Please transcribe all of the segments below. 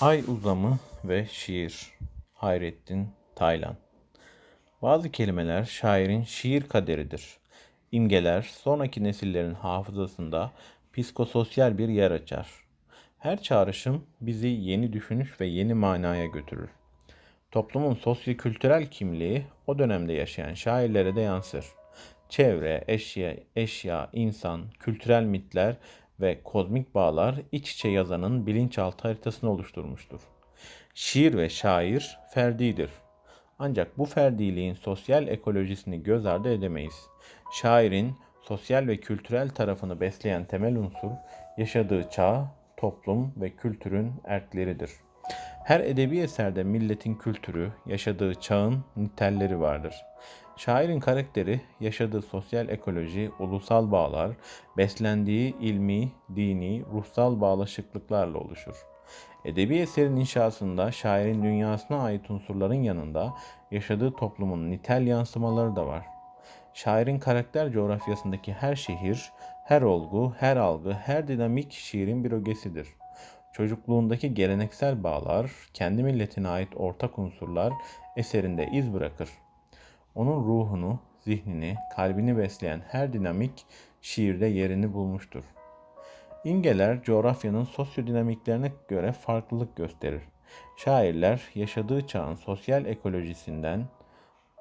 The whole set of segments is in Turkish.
Ay uzamı ve şiir Hayrettin Taylan Bazı kelimeler şairin şiir kaderidir. İmgeler sonraki nesillerin hafızasında psikososyal bir yer açar. Her çağrışım bizi yeni düşünüş ve yeni manaya götürür. Toplumun sosyokültürel kimliği o dönemde yaşayan şairlere de yansır. Çevre, eşya, eşya, insan, kültürel mitler ve kozmik bağlar iç içe yazanın bilinçaltı haritasını oluşturmuştur. Şiir ve şair ferdidir. Ancak bu ferdiliğin sosyal ekolojisini göz ardı edemeyiz. Şairin sosyal ve kültürel tarafını besleyen temel unsur yaşadığı çağ, toplum ve kültürün erkleridir. Her edebi eserde milletin kültürü, yaşadığı çağın nitelleri vardır. Şairin karakteri, yaşadığı sosyal ekoloji, ulusal bağlar, beslendiği ilmi, dini, ruhsal bağlaşıklıklarla oluşur. Edebi eserin inşasında şairin dünyasına ait unsurların yanında yaşadığı toplumun nitel yansımaları da var. Şairin karakter coğrafyasındaki her şehir, her olgu, her algı, her dinamik şiirin bir ögesidir. Çocukluğundaki geleneksel bağlar, kendi milletine ait ortak unsurlar eserinde iz bırakır. Onun ruhunu, zihnini, kalbini besleyen her dinamik şiirde yerini bulmuştur. İmgeler coğrafyanın sosyodinamiklerine göre farklılık gösterir. Şairler yaşadığı çağın sosyal ekolojisinden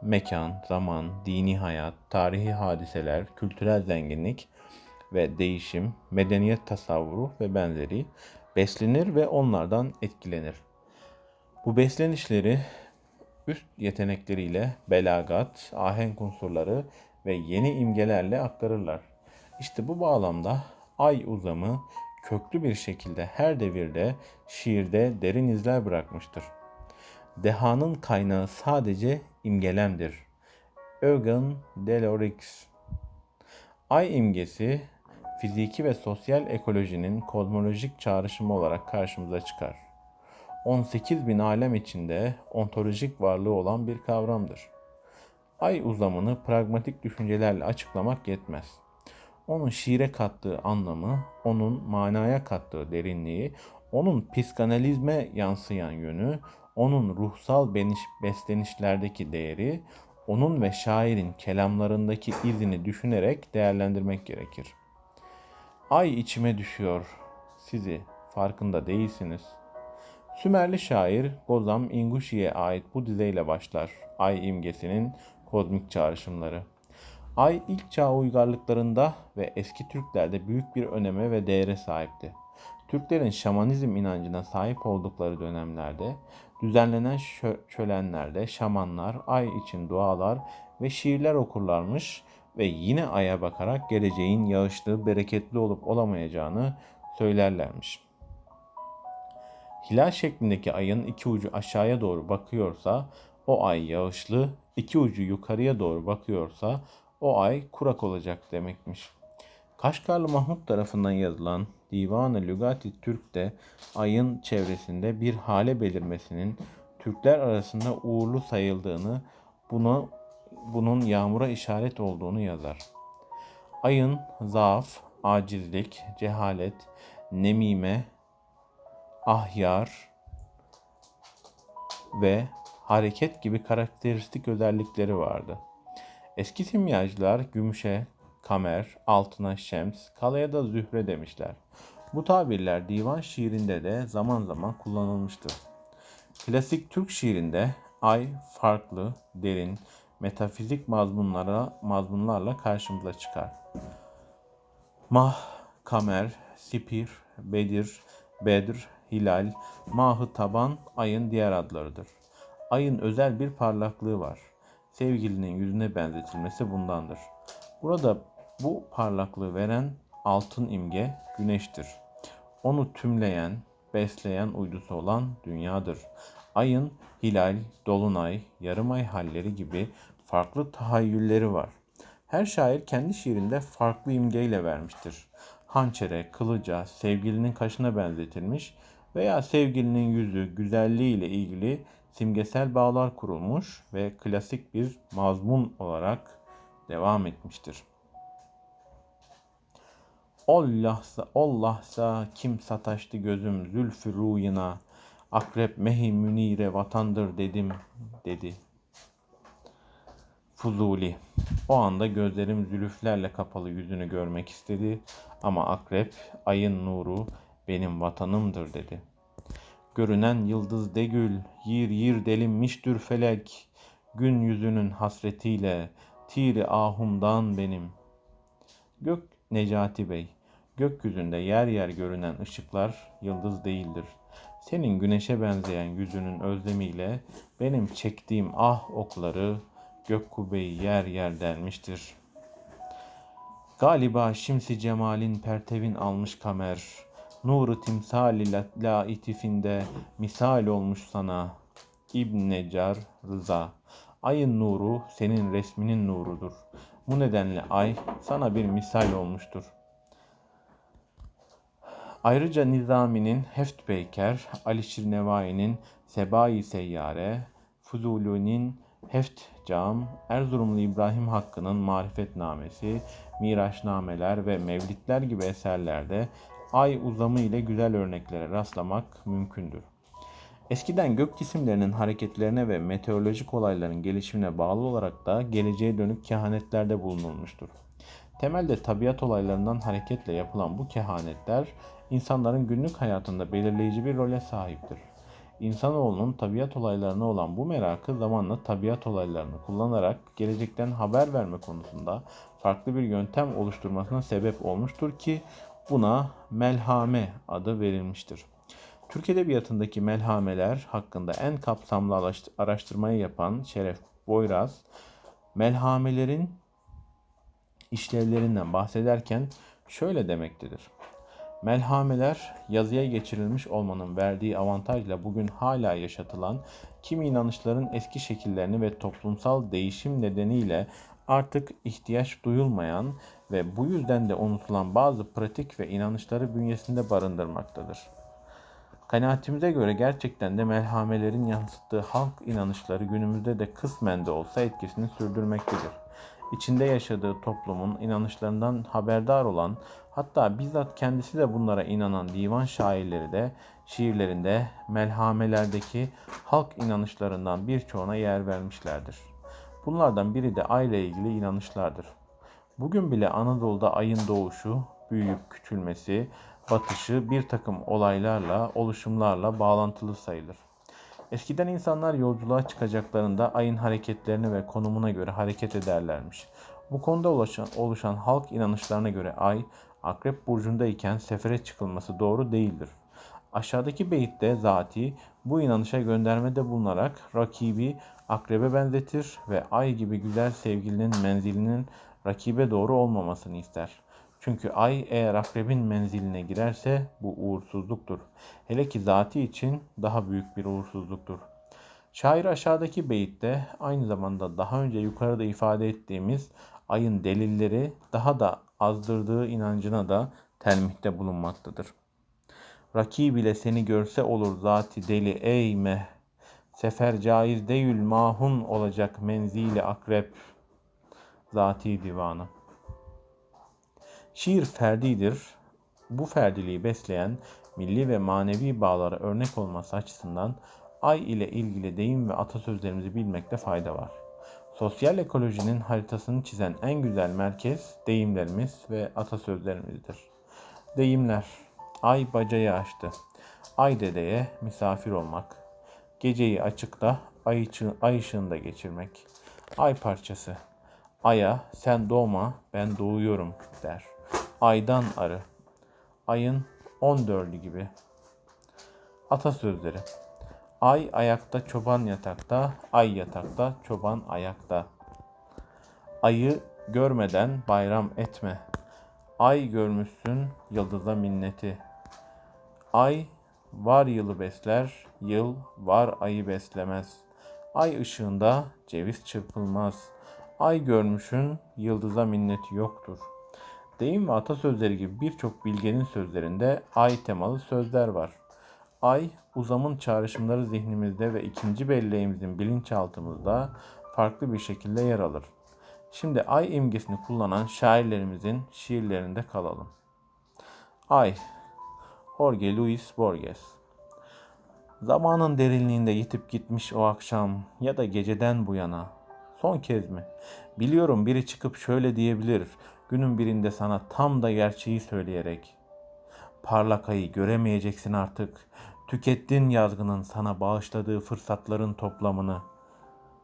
mekan, zaman, dini hayat, tarihi hadiseler, kültürel zenginlik ve değişim, medeniyet tasavvuru ve benzeri beslenir ve onlardan etkilenir. Bu beslenişleri üst yetenekleriyle belagat, ahenk unsurları ve yeni imgelerle aktarırlar. İşte bu bağlamda ay uzamı köklü bir şekilde her devirde şiirde derin izler bırakmıştır. Dehanın kaynağı sadece imgelemdir. Eugen Delorix Ay imgesi fiziki ve sosyal ekolojinin kozmolojik çağrışımı olarak karşımıza çıkar. 18 bin alem içinde ontolojik varlığı olan bir kavramdır. Ay uzamını pragmatik düşüncelerle açıklamak yetmez. Onun şiire kattığı anlamı, onun manaya kattığı derinliği, onun psikanalizme yansıyan yönü, onun ruhsal beniş, beslenişlerdeki değeri, onun ve şairin kelamlarındaki izini düşünerek değerlendirmek gerekir. Ay içime düşüyor sizi farkında değilsiniz.'' Sümerli şair Gozam Ingushi'ye ait bu dizeyle başlar. Ay imgesinin kozmik çağrışımları. Ay ilk çağ uygarlıklarında ve eski Türklerde büyük bir öneme ve değere sahipti. Türklerin şamanizm inancına sahip oldukları dönemlerde düzenlenen şölenlerde şamanlar ay için dualar ve şiirler okurlarmış ve yine aya bakarak geleceğin yağışlı, bereketli olup olamayacağını söylerlermiş. Hilal şeklindeki ayın iki ucu aşağıya doğru bakıyorsa o ay yağışlı, iki ucu yukarıya doğru bakıyorsa o ay kurak olacak demekmiş. Kaşgarlı Mahmut tarafından yazılan Divan-ı Lügati Türk'te ayın çevresinde bir hale belirmesinin Türkler arasında uğurlu sayıldığını, bunu bunun yağmura işaret olduğunu yazar. Ayın zaaf, acizlik, cehalet, nemime, ahyar ve hareket gibi karakteristik özellikleri vardı. Eski simyacılar gümüşe kamer, altına şems, kalaya da zühre demişler. Bu tabirler divan şiirinde de zaman zaman kullanılmıştır. Klasik Türk şiirinde ay farklı, derin, metafizik mazmunlara, mazmunlarla karşımıza çıkar. Mah, kamer, sipir, bedir, bedr, hilal, mahı taban ayın diğer adlarıdır. Ayın özel bir parlaklığı var. Sevgilinin yüzüne benzetilmesi bundandır. Burada bu parlaklığı veren altın imge güneştir. Onu tümleyen, besleyen uydusu olan dünyadır. Ayın hilal, dolunay, yarım ay halleri gibi farklı tahayyülleri var. Her şair kendi şiirinde farklı imgeyle vermiştir. Hançere, kılıca, sevgilinin kaşına benzetilmiş veya sevgilinin yüzü, güzelliği ile ilgili simgesel bağlar kurulmuş ve klasik bir mazmun olarak devam etmiştir. Allah'sa, Allah'sa kim sataştı gözüm zülfü ruyuna, Akrep mehi münire vatandır dedim dedi. Fuzuli. O anda gözlerim zülüflerle kapalı yüzünü görmek istedi ama akrep ayın nuru benim vatanımdır dedi. Görünen yıldız degül, yir yir delinmiştür felek, gün yüzünün hasretiyle, tiri ahumdan benim. Gök Necati Bey, gökyüzünde yer yer görünen ışıklar yıldız değildir. Senin güneşe benzeyen yüzünün özlemiyle benim çektiğim ah okları gök kubbeyi yer yer delmiştir. Galiba şimsi cemalin pertevin almış kamer. Nuru timsali la- laitifinde misal olmuş sana. İbn Necar Rıza. Ayın nuru senin resminin nurudur. Bu nedenle ay sana bir misal olmuştur. Ayrıca Nizami'nin Heft Beyker, Alişir Nevai'nin Sebai Seyyare, Fuzuli'nin Heft Cam, Erzurumlu İbrahim Hakkı'nın Marifetnamesi, Miraçnameler ve Mevlitler gibi eserlerde ay uzamı ile güzel örneklere rastlamak mümkündür. Eskiden gök cisimlerinin hareketlerine ve meteorolojik olayların gelişimine bağlı olarak da geleceğe dönük kehanetlerde bulunulmuştur. Temelde tabiat olaylarından hareketle yapılan bu kehanetler insanların günlük hayatında belirleyici bir role sahiptir. İnsanoğlunun tabiat olaylarına olan bu merakı zamanla tabiat olaylarını kullanarak gelecekten haber verme konusunda farklı bir yöntem oluşturmasına sebep olmuştur ki buna melhame adı verilmiştir. Türk Edebiyatı'ndaki melhameler hakkında en kapsamlı araşt- araştırmayı yapan Şeref Boyraz, melhamelerin işlevlerinden bahsederken şöyle demektedir. Melhameler yazıya geçirilmiş olmanın verdiği avantajla bugün hala yaşatılan kimi inanışların eski şekillerini ve toplumsal değişim nedeniyle artık ihtiyaç duyulmayan ve bu yüzden de unutulan bazı pratik ve inanışları bünyesinde barındırmaktadır. Kanaatimize göre gerçekten de melhamelerin yansıttığı halk inanışları günümüzde de kısmen de olsa etkisini sürdürmektedir. İçinde yaşadığı toplumun inanışlarından haberdar olan, hatta bizzat kendisi de bunlara inanan divan şairleri de şiirlerinde melhamelerdeki halk inanışlarından birçoğuna yer vermişlerdir. Bunlardan biri de ayla ilgili inanışlardır. Bugün bile Anadolu'da ayın doğuşu, büyüyüp küçülmesi, batışı bir takım olaylarla, oluşumlarla bağlantılı sayılır. Eskiden insanlar yolculuğa çıkacaklarında ayın hareketlerine ve konumuna göre hareket ederlermiş. Bu konuda oluşan, oluşan halk inanışlarına göre ay, akrep burcundayken sefere çıkılması doğru değildir. Aşağıdaki beyitte zati bu inanışa göndermede bulunarak rakibi akrebe benzetir ve ay gibi güzel sevgilinin menzilinin rakibe doğru olmamasını ister. Çünkü ay eğer akrebin menziline girerse bu uğursuzluktur. Hele ki zati için daha büyük bir uğursuzluktur. Şair aşağıdaki beyitte aynı zamanda daha önce yukarıda ifade ettiğimiz ayın delilleri daha da azdırdığı inancına da telmihte bulunmaktadır. Rakib ile seni görse olur zati deli ey meh. Sefer caiz değil mahun olacak menzili akrep. Zati divanı. Şiir ferdidir. Bu ferdiliği besleyen milli ve manevi bağlara örnek olması açısından ay ile ilgili deyim ve atasözlerimizi bilmekte fayda var. Sosyal ekolojinin haritasını çizen en güzel merkez deyimlerimiz ve atasözlerimizdir. Deyimler Ay bacayı açtı. Ay dedeye misafir olmak. Geceyi açıkta, ay, ay ışığında geçirmek. Ay parçası. Aya sen doğma ben doğuyorum der. Aydan arı. Ayın 14'ü gibi. Atasözleri. Ay ayakta çoban yatakta, ay yatakta çoban ayakta. Ayı görmeden bayram etme. Ay görmüşsün yıldıza minneti. Ay var yılı besler, yıl var ayı beslemez. Ay ışığında ceviz çırpılmaz. Ay görmüşün yıldıza minneti yoktur. Deyim ve atasözleri gibi birçok bilgenin sözlerinde ay temalı sözler var. Ay, uzamın çağrışımları zihnimizde ve ikinci belleğimizin bilinçaltımızda farklı bir şekilde yer alır. Şimdi ay imgesini kullanan şairlerimizin şiirlerinde kalalım. Ay, Jorge Luis Borges Zamanın derinliğinde yitip gitmiş o akşam ya da geceden bu yana. Son kez mi? Biliyorum biri çıkıp şöyle diyebilir. Günün birinde sana tam da gerçeği söyleyerek. Parlak ayı göremeyeceksin artık. Tükettin yazgının sana bağışladığı fırsatların toplamını.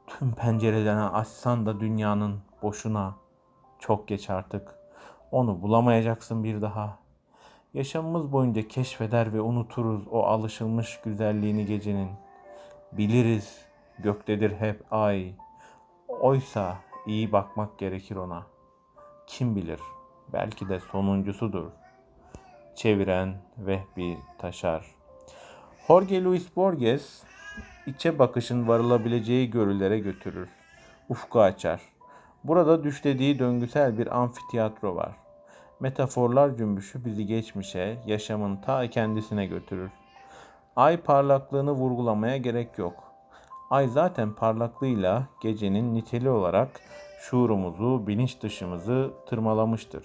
Tüm pencerelerini açsan da dünyanın boşuna. Çok geç artık. Onu bulamayacaksın bir daha. Yaşamımız boyunca keşfeder ve unuturuz o alışılmış güzelliğini gecenin. Biliriz göktedir hep ay. Oysa iyi bakmak gerekir ona. Kim bilir belki de sonuncusudur. Çeviren Vehbi Taşar Jorge Luis Borges içe bakışın varılabileceği görülere götürür. Ufku açar. Burada düşlediği döngüsel bir amfiteyatro var. Metaforlar cümbüşü bizi geçmişe, yaşamın ta kendisine götürür. Ay parlaklığını vurgulamaya gerek yok. Ay zaten parlaklığıyla gecenin niteli olarak şuurumuzu, bilinç dışımızı tırmalamıştır.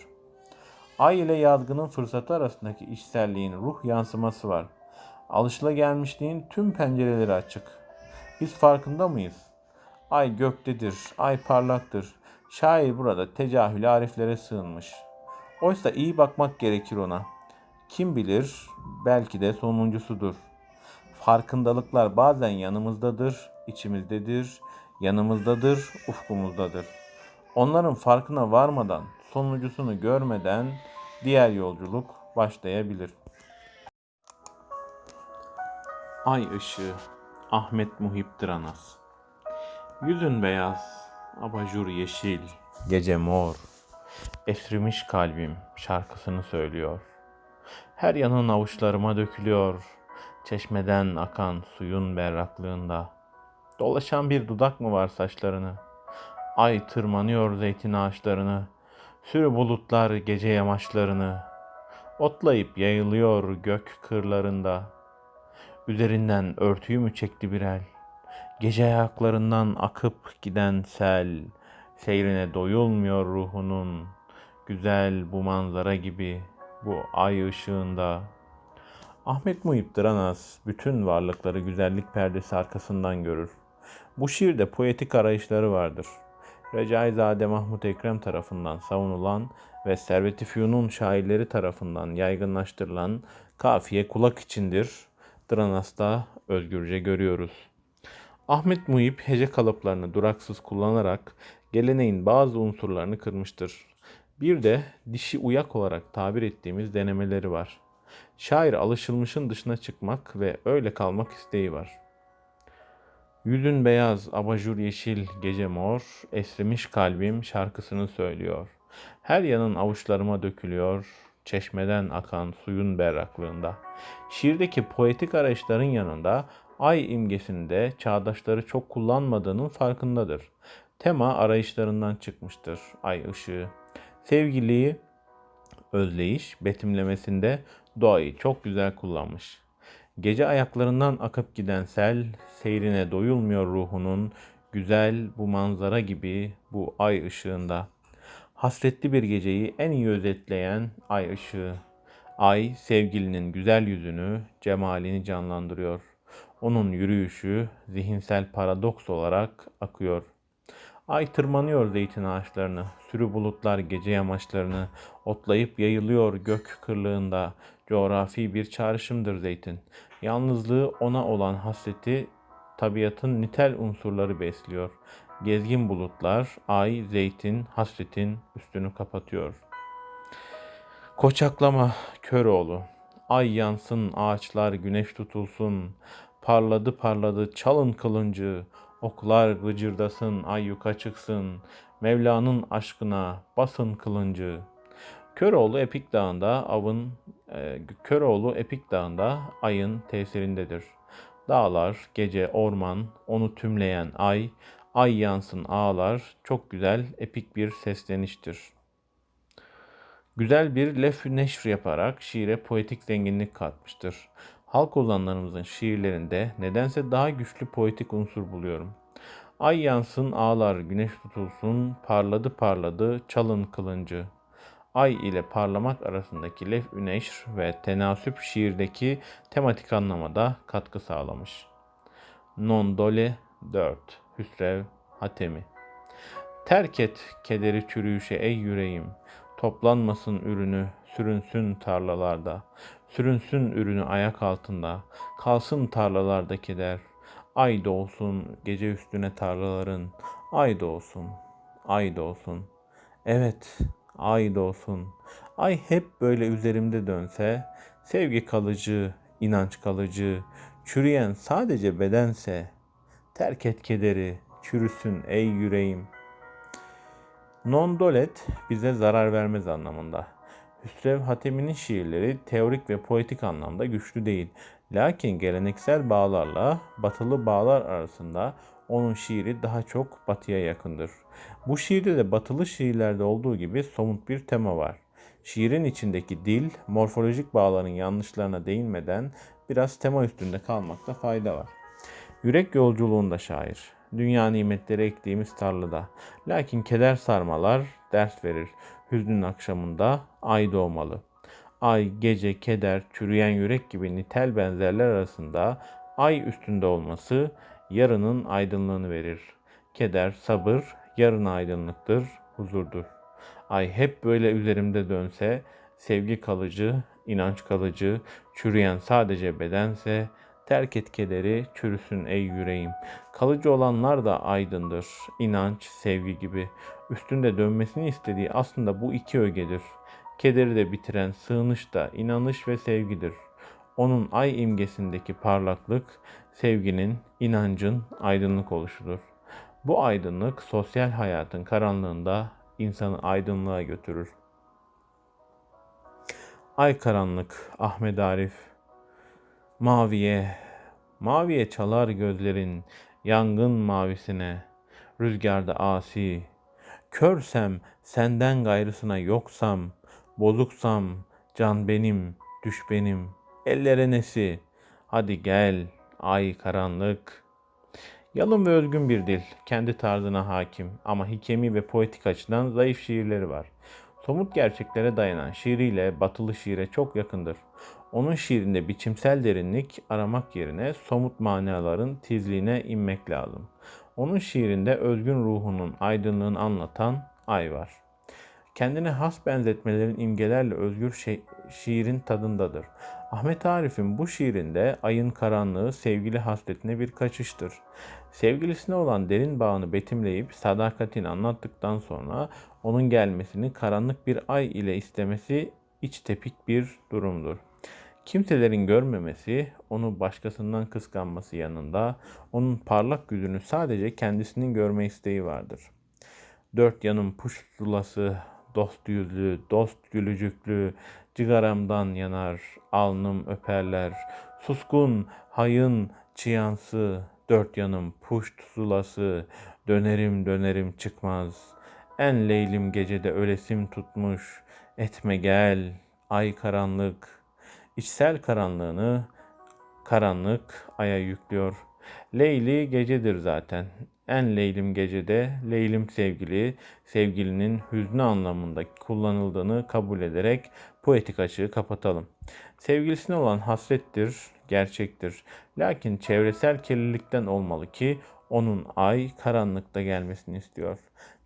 Ay ile yazgının fırsatı arasındaki işselliğin ruh yansıması var. Alışılagelmişliğin tüm pencereleri açık. Biz farkında mıyız? Ay göktedir, ay parlaktır. Şair burada tecahülü ariflere sığınmış. Oysa iyi bakmak gerekir ona. Kim bilir belki de sonuncusudur. Farkındalıklar bazen yanımızdadır, içimizdedir, yanımızdadır, ufkumuzdadır. Onların farkına varmadan, sonuncusunu görmeden diğer yolculuk başlayabilir. Ay ışığı Ahmet Muhip Dıranas Yüzün beyaz, abajur yeşil, gece mor. Esrimiş kalbim şarkısını söylüyor. Her yanın avuçlarıma dökülüyor. Çeşmeden akan suyun berraklığında. Dolaşan bir dudak mı var saçlarını? Ay tırmanıyor zeytin ağaçlarını. Sürü bulutlar gece yamaçlarını. Otlayıp yayılıyor gök kırlarında. Üzerinden örtüyü mü çekti bir el? Gece ayaklarından akıp giden sel, seyrine doyulmuyor ruhunun. Güzel bu manzara gibi, bu ay ışığında. Ahmet Muhip Dıranas bütün varlıkları güzellik perdesi arkasından görür. Bu şiirde poetik arayışları vardır. Recaizade Mahmut Ekrem tarafından savunulan ve Servet-i Fünun şairleri tarafından yaygınlaştırılan kafiye kulak içindir. Dranas'ta özgürce görüyoruz. Ahmet Muhip hece kalıplarını duraksız kullanarak geleneğin bazı unsurlarını kırmıştır. Bir de dişi uyak olarak tabir ettiğimiz denemeleri var. Şair alışılmışın dışına çıkmak ve öyle kalmak isteği var. Yüzün beyaz, abajur yeşil, gece mor, esrimiş kalbim şarkısını söylüyor. Her yanın avuçlarıma dökülüyor, çeşmeden akan suyun berraklığında. Şiirdeki poetik arayışların yanında ay imgesinde çağdaşları çok kullanmadığının farkındadır. Tema arayışlarından çıkmıştır ay ışığı. Sevgiliyi özleyiş betimlemesinde doğayı çok güzel kullanmış. Gece ayaklarından akıp giden sel, seyrine doyulmuyor ruhunun, güzel bu manzara gibi bu ay ışığında. Hasretli bir geceyi en iyi özetleyen ay ışığı. Ay sevgilinin güzel yüzünü, cemalini canlandırıyor. Onun yürüyüşü zihinsel paradoks olarak akıyor. Ay tırmanıyor zeytin ağaçlarını, sürü bulutlar gece yamaçlarını, otlayıp yayılıyor gök kırlığında. Coğrafi bir çağrışımdır zeytin. Yalnızlığı ona olan hasreti tabiatın nitel unsurları besliyor. Gezgin bulutlar, ay, zeytin, hasretin üstünü kapatıyor. Koçaklama Köroğlu. Ay yansın, ağaçlar güneş tutulsun. Parladı parladı çalın kılıncı. Oklar gıcırdasın, ay yuka çıksın. Mevla'nın aşkına basın kılıncı. Köroğlu Epik Dağı'nda avın e, Köroğlu Epik Dağı'nda ayın tesirindedir. Dağlar, gece, orman, onu tümleyen ay, ay yansın ağlar, çok güzel, epik bir sesleniştir. Güzel bir lef neşr yaparak şiire poetik zenginlik katmıştır. Halk ozanlarımızın şiirlerinde nedense daha güçlü poetik unsur buluyorum. Ay yansın ağlar, güneş tutulsun, parladı parladı, çalın kılıncı. Ay ile parlamak arasındaki lef üneşr ve tenasüp şiirdeki tematik anlamada katkı sağlamış. Non dole 4 Hüsrev Hatemi Terk et kederi çürüyüşe ey yüreğim. Toplanmasın ürünü, sürünsün tarlalarda. Sürünsün ürünü ayak altında. Kalsın tarlalarda keder. Ay doğsun gece üstüne tarlaların. Ay doğsun, ay doğsun. Evet, ay doğsun. Ay hep böyle üzerimde dönse, sevgi kalıcı, inanç kalıcı, çürüyen sadece bedense, terk et kederi, çürüsün ey yüreğim. Non-dolet bize zarar vermez anlamında. Hüsrev Hatemi'nin şiirleri teorik ve poetik anlamda güçlü değil. Lakin geleneksel bağlarla batılı bağlar arasında onun şiiri daha çok batıya yakındır. Bu şiirde de batılı şiirlerde olduğu gibi somut bir tema var. Şiirin içindeki dil, morfolojik bağların yanlışlarına değinmeden biraz tema üstünde kalmakta fayda var. Yürek yolculuğunda şair. Dünya nimetleri ektiğimiz tarlada. Lakin keder sarmalar ders verir. Hüznün akşamında ay doğmalı. Ay, gece, keder, çürüyen yürek gibi nitel benzerler arasında ay üstünde olması yarının aydınlığını verir. Keder, sabır, yarın aydınlıktır, huzurdur. Ay hep böyle üzerimde dönse, sevgi kalıcı, inanç kalıcı, çürüyen sadece bedense, terk et kederi, çürüsün ey yüreğim. Kalıcı olanlar da aydındır, inanç, sevgi gibi. Üstünde dönmesini istediği aslında bu iki ögedir. Kederi de bitiren sığınış da inanış ve sevgidir. Onun ay imgesindeki parlaklık, sevginin, inancın aydınlık oluşudur. Bu aydınlık sosyal hayatın karanlığında insanı aydınlığa götürür. Ay karanlık Ahmet Arif Maviye, maviye çalar gözlerin yangın mavisine, rüzgarda asi. Körsem senden gayrısına yoksam, bozuksam can benim, düş benim, ellere nesi. Hadi gel, ay karanlık. Yalın ve özgün bir dil, kendi tarzına hakim ama hikemi ve poetik açıdan zayıf şiirleri var. Somut gerçeklere dayanan şiiriyle batılı şiire çok yakındır. Onun şiirinde biçimsel derinlik aramak yerine somut manaların tizliğine inmek lazım. Onun şiirinde özgün ruhunun aydınlığını anlatan ay var. Kendine has benzetmelerin imgelerle özgür şey, şiirin tadındadır. Ahmet Arif'in bu şiirinde ayın karanlığı sevgili hasretine bir kaçıştır. Sevgilisine olan derin bağını betimleyip sadakatini anlattıktan sonra onun gelmesini karanlık bir ay ile istemesi iç tepik bir durumdur. Kimselerin görmemesi, onu başkasından kıskanması yanında onun parlak yüzünü sadece kendisinin görme isteği vardır. Dört yanım puştulası, dost yüzlü, dost gülücüklü, cigaramdan yanar, alnım öperler. Suskun, hayın, çıyansı, dört yanım puşt sulası, dönerim dönerim çıkmaz. En leylim gecede ölesim tutmuş, etme gel, ay karanlık.'' içsel karanlığını karanlık aya yüklüyor. Leyli gecedir zaten. En leylim gecede leylim sevgili, sevgilinin hüznü anlamında kullanıldığını kabul ederek poetik açığı kapatalım. Sevgilisine olan hasrettir, gerçektir. Lakin çevresel kirlilikten olmalı ki onun ay karanlıkta gelmesini istiyor.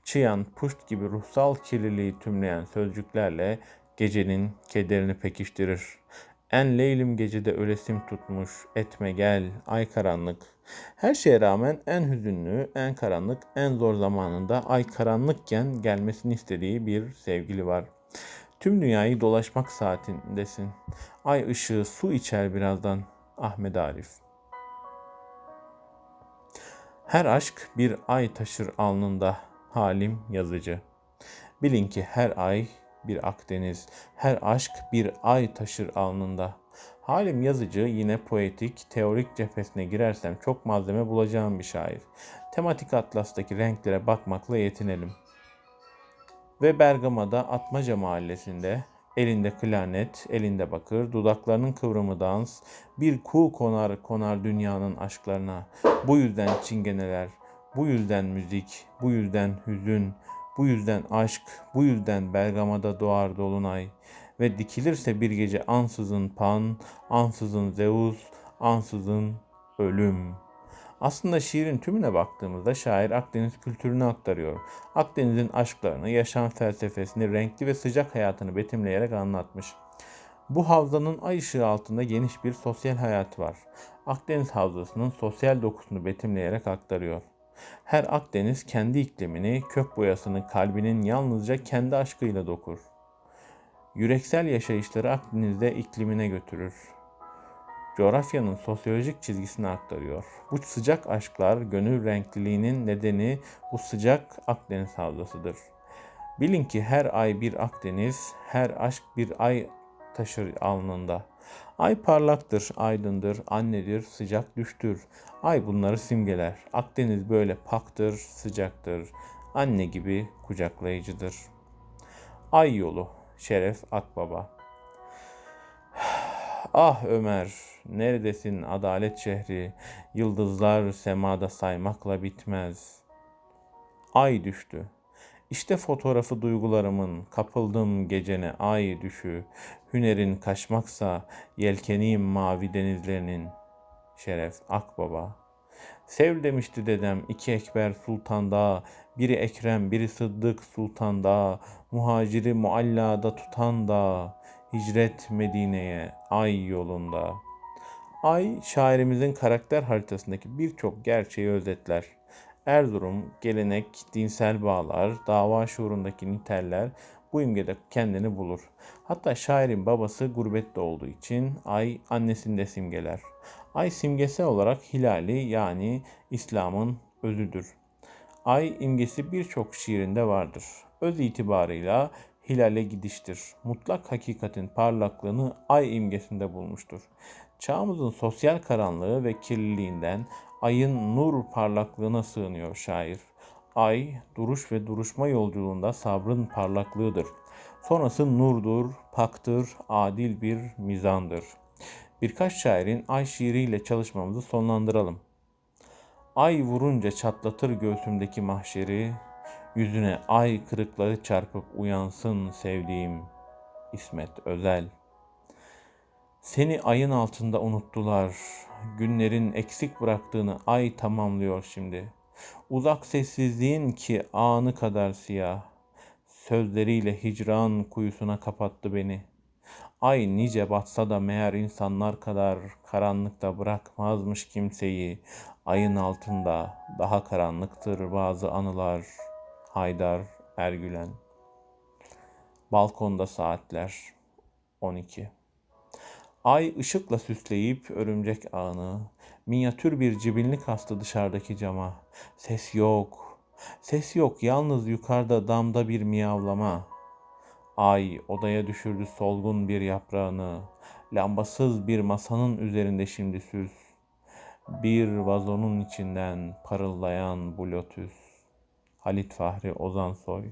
Çıyan, puşt gibi ruhsal kirliliği tümleyen sözcüklerle gecenin kederini pekiştirir. En leylim gecede ölesim tutmuş, etme gel, ay karanlık. Her şeye rağmen en hüzünlü, en karanlık, en zor zamanında ay karanlıkken gelmesini istediği bir sevgili var. Tüm dünyayı dolaşmak saatindesin. Ay ışığı su içer birazdan. Ahmet Arif. Her aşk bir ay taşır alnında. Halim yazıcı. Bilin ki her ay bir Akdeniz, her aşk bir ay taşır alnında. Halim yazıcı yine poetik, teorik cephesine girersem çok malzeme bulacağım bir şair. Tematik atlastaki renklere bakmakla yetinelim. Ve Bergama'da Atmaca mahallesinde elinde klarnet, elinde bakır, dudaklarının kıvrımı dans, bir kuğu konar konar dünyanın aşklarına. Bu yüzden çingeneler, bu yüzden müzik, bu yüzden hüzün, Bu yüzden aşk, bu yüzden Bergama'da doğar dolunay. Ve dikilirse bir gece ansızın Pan, ansızın Zeus, ansızın ölüm. Aslında şiirin tümüne baktığımızda şair Akdeniz kültürünü aktarıyor. Akdeniz'in aşklarını, yaşam felsefesini, renkli ve sıcak hayatını betimleyerek anlatmış. Bu havzanın ay ışığı altında geniş bir sosyal hayat var. Akdeniz havzasının sosyal dokusunu betimleyerek aktarıyor. Her Akdeniz kendi iklimini, kök boyasını kalbinin yalnızca kendi aşkıyla dokur. Yüreksel yaşayışları Akdeniz'de iklimine götürür. Coğrafyanın sosyolojik çizgisini aktarıyor. Bu sıcak aşklar gönül renkliliğinin nedeni bu sıcak Akdeniz havzasıdır. Bilin ki her ay bir Akdeniz, her aşk bir ay taşır alnında. Ay parlaktır, aydındır, annedir, sıcak düştür. Ay bunları simgeler. Akdeniz böyle paktır, sıcaktır. Anne gibi kucaklayıcıdır. Ay yolu, Şeref Akbaba. Ah Ömer, neredesin adalet şehri? Yıldızlar semada saymakla bitmez. Ay düştü. İşte fotoğrafı duygularımın, kapıldım gecene ay düşü. Hünerin kaçmaksa yelkeniyim mavi denizlerinin. Şeref Akbaba. Sev demişti dedem iki Ekber Sultan Dağı, biri Ekrem, biri Sıddık Sultan Dağı, muhaciri muallada tutan da, hicret Medine'ye ay yolunda. Ay şairimizin karakter haritasındaki birçok gerçeği özetler. Erzurum, gelenek, dinsel bağlar, dava şuurundaki niteller bu imgede kendini bulur. Hatta şairin babası gurbette olduğu için ay annesini de simgeler. Ay simgesel olarak hilali yani İslam'ın özüdür. Ay imgesi birçok şiirinde vardır. Öz itibarıyla hilale gidiştir. Mutlak hakikatin parlaklığını ay imgesinde bulmuştur. Çağımızın sosyal karanlığı ve kirliliğinden ayın nur parlaklığına sığınıyor şair. Ay, duruş ve duruşma yolculuğunda sabrın parlaklığıdır. Sonrası nurdur, paktır, adil bir mizandır. Birkaç şairin ay şiiriyle çalışmamızı sonlandıralım. Ay vurunca çatlatır göğsümdeki mahşeri, yüzüne ay kırıkları çarpıp uyansın sevdiğim İsmet Özel. Seni ayın altında unuttular. Günlerin eksik bıraktığını ay tamamlıyor şimdi. Uzak sessizliğin ki anı kadar siyah. Sözleriyle hicran kuyusuna kapattı beni. Ay nice batsa da meğer insanlar kadar karanlıkta bırakmazmış kimseyi. Ayın altında daha karanlıktır bazı anılar. Haydar Ergülen Balkonda saatler 12 Ay ışıkla süsleyip örümcek ağını, minyatür bir cibinlik astı dışarıdaki cama. Ses yok, ses yok, yalnız yukarıda damda bir miyavlama. Ay odaya düşürdü solgun bir yaprağını, lambasız bir masanın üzerinde şimdi süs. Bir vazonun içinden parıldayan bu. Halit Fahri Ozansoy